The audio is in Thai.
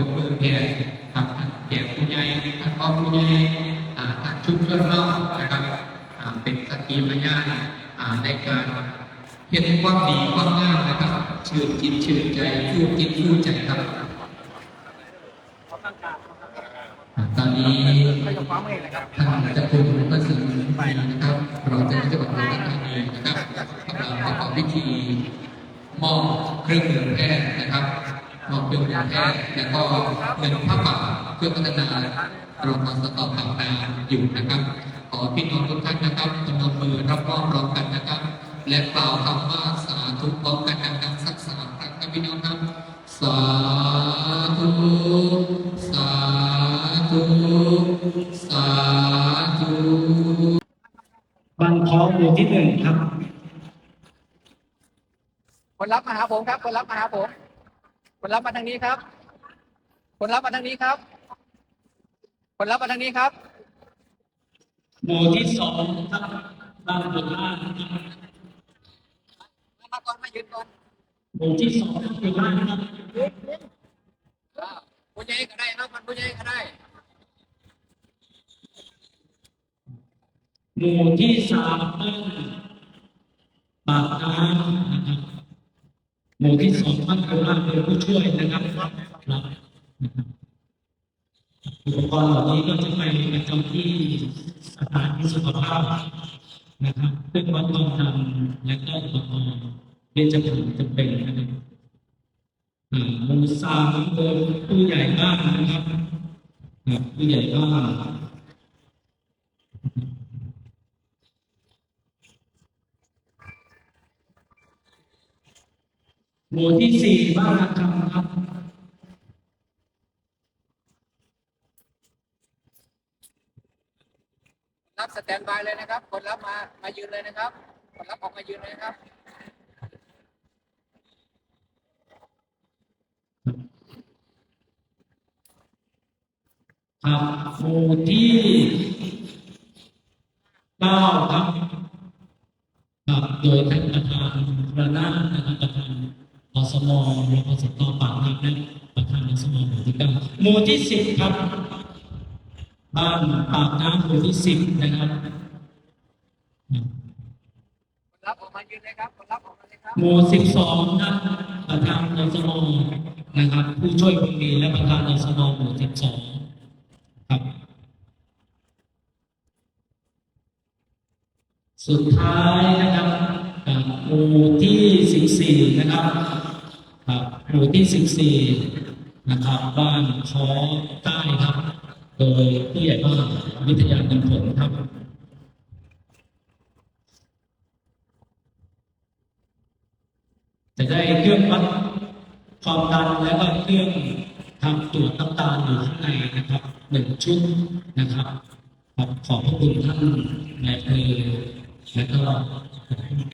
เป็นเพื่อนแพทย์ครับท่านแก่ผู้ใหญ่ท่านพ่อผู้ใหญ่ท่านชุมชนเรานะครับเป็นสกขีพยานอ่าในการเห็นความดีความงามนะครับชื่นจิตชื่นใจฟูจิตฟูใจครับตอนนี้ท่านจะคุณพระสิงห์ไปนะครับ เราจะจังหวัดอุดรธานีนะครับกำลังประกอบพิธีมอบเครื่องมือแพทย์นะครับ มอบเครื่องมือแพทย์แล้วก็เงินผ้าป่าเพื่อพัฒนาโรงพยาบาลสตอปากนาอยู่นะครับขอพี่น้องทุกท่านนะครับพนมมือรับมอบพร้อมกันนะครับ และกล่าวคำว่าสาธุพร้อมกันดังๆสักสามครั้งครับพี่น้องครับสาธุสาธุสาธุบันท้องหมู่ที่หนึ่งครับคนรับมาหาผมครับคนรับมาหาผม คนรับมาทางนี้ครับ คนรับมาทางนี้ครับ คนรับมาทางนี้ครับ หมู่ที่สองครับบ้านบุญล่างครับมาก่อนมายืนก่อนหมู่ที่สองบ้านบุญล่างครับอ่าผู้ใหญ่ก็ได้ครับมันผู้ใหญ่ก็ได้ หมู่ที่สามบ้านปากน้ำนะครับ หมู่ที่สองบ้านบุญล่างเป็นผู้ช่วยนะครับครับครับอุปกรณ์เหล่านี้ก็จะไปประจำที่สถานที่สุขภาพนะครับซึ่งวัดทองคำและก็อุปกรณ์ที่จะเป็นจำเป็นนะครับหมู่สามเป็นผู้ใหญ่บ้านนะครับผู้ใหญ่บ้าน หมู่ที่สี่บ้านระฆังครับรับสแตนบายเลยนะครับคนรับมามายืนเลยนะครับคนรับออกมายืนเลยนะครับครับหมู่ที่เก้าครับครับโดยท่านประธานระนาถนะครับ ประธานอสมรพสตปากน้ำและประธานอสมหมู่ที่เก้าหมู่ที่สิบครับบ้านปากน้ำหมู่ที่สิบนะครับคนรับออกมายืนเลยครับคนรับออกมาเลยครับหมู่สิบสองครับประธานอสมนะครับ ผู้ช่วยผู้มีและประธานอสมหมู่สิบสองครับสุดท้ายนะครับอ่าหมู่ที่สิบสี่นะครับครับ หมู่ที่สิบสี่นะครับ บ้านคอใต้ครับ โดยผู้ใหญ่บ้านวิทยาเงินผลครับจะได้เครื่องวัดความดันและก็เครื่องทำตรวจน้ำตาลอยู่ข้างในนะครับหนึ่งชุดนะครับครับขอบพระคุณท่านนายอเพลและก็